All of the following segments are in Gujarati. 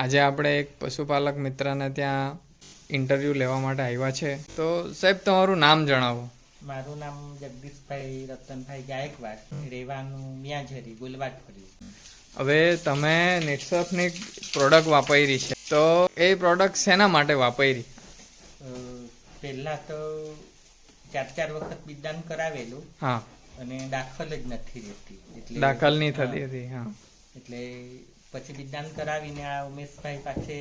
આજે આપણે એક પશુપાલક મિત્રને ત્યાં ઇન્ટરવ્યૂ લેવા માટે આવ્યા છે. તો સાહેબ તમારું નામ જણાવો. મારું નામ જગદીશભાઈ રતનભાઈ ગાયકવાડ રહેવાનું મિયાઝરી ગુલવાડ ફરી હવે તમે નેટસર્ફની પ્રોડક્ટ વાપરી છે. તો એ પ્રોડક્ટ શેના માટે વાપરી? પહેલા તો ચાર ચાર વખત બિદાન કરાવેલું હા. અને દાખલ જ નથી રહેતી. એટલે દાખલ નહીં થતી હતી હા. એટલે પછી બિદાન કરાવીને આ ઉમેશભાઈ પાસે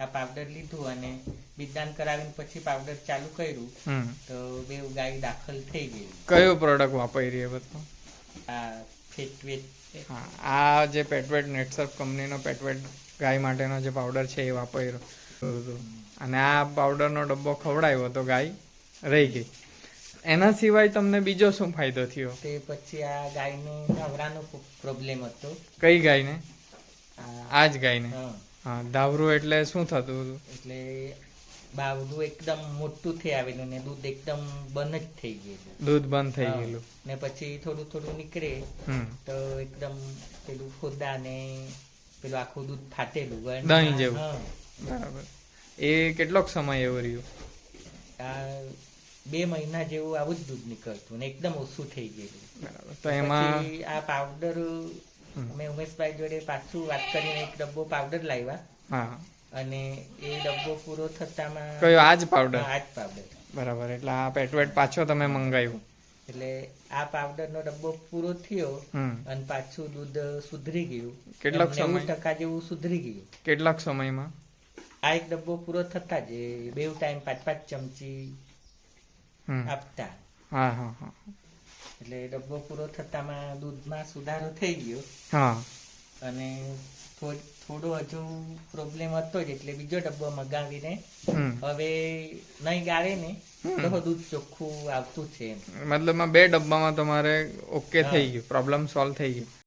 આ પાવડર લીધું અને બિદાન કરાવીને પછી પાવડર ચાલુ કર્યું. તો બે ગાય દાખલ થઈ ગઈ. કયો પ્રોડક્ટ વાપરી એ બધો? આ ફેટવેટ આ જે પેટવેટ નેટસર્ફ કંપનીનો પેટવેટ ગાય માટેનો જે પાવડર છે એ વાપર્યો. અને આ પાવડરનો ડબ્બો ખવડાવ્યો તો ગાય રહી ગઈ. એના સિવાય તમને બીજો શું ફાયદો થયો? તે પછી આ ગાયને નવરાનો પ્રોબ્લેમ હતો. કઈ ગાયને? આ જ ગાયને? હા. હા એટલે શું થતું હતું? એટલે બાવડું એકદમ મોટું થઈ આવેલું ને દૂધ એકદમ બંધ જ થઈ ગયેલું. દૂધ બંધ થઈ ગયેલું. ને પછી થોડું થોડું નીકળે તો એકદમ પેલું ખોદા ને પેલું આખું દૂધ ફાટેલું દહીં જેવું. બરાબર. એ કેટલોક સમય એવો રહ્યો? આ બે મહિના જેવું આવું જ દૂધ નીકળતું ને એકદમ ઓછું થઈ ગયેલું. બરાબર. તો એમાં આ પાવડર અમે ઉમેશભાઈ જોડે પાછું વાત કરીને એક ડબ્બો પાવડર લાવ્યા. હા. અને એ ડબ્બો પૂરો થતામાં કયો? આજ પાવડર આજ પાવડર બરાબર એટલે આ પેટવેટ પાછો તમે મંગાવ્યો. એટલે આ પાવડરનો ડબ્બો પૂરો થયો અને પાછું દૂધ સુધરી ગયું. કેટલાક સમય? ટકા જેવું સુધરી ગયું. કેટલાક સમયમાં? આ એક ડબ્બો પૂરો થતા જ બે ટાઈમ પાંચ પાંચ ચમચી આપતા. હા હા હા. એટલે ડબ્બો પૂરો થતામાં દૂધમાં સુધારો થઈ ગયો. હા. અને થોડો હજુ પ્રોબ્લેમ હતો જ એટલે બીજો ડબ્બો મગાવીને હવે નહીં ગાળે ને તો દૂધ ચોખ્ખું આવતું છે મતલબ બે ડબ્બામાં તમારે ઓકે થઈ ગયું પ્રોબ્લેમ સોલ્વ થઈ ગયું.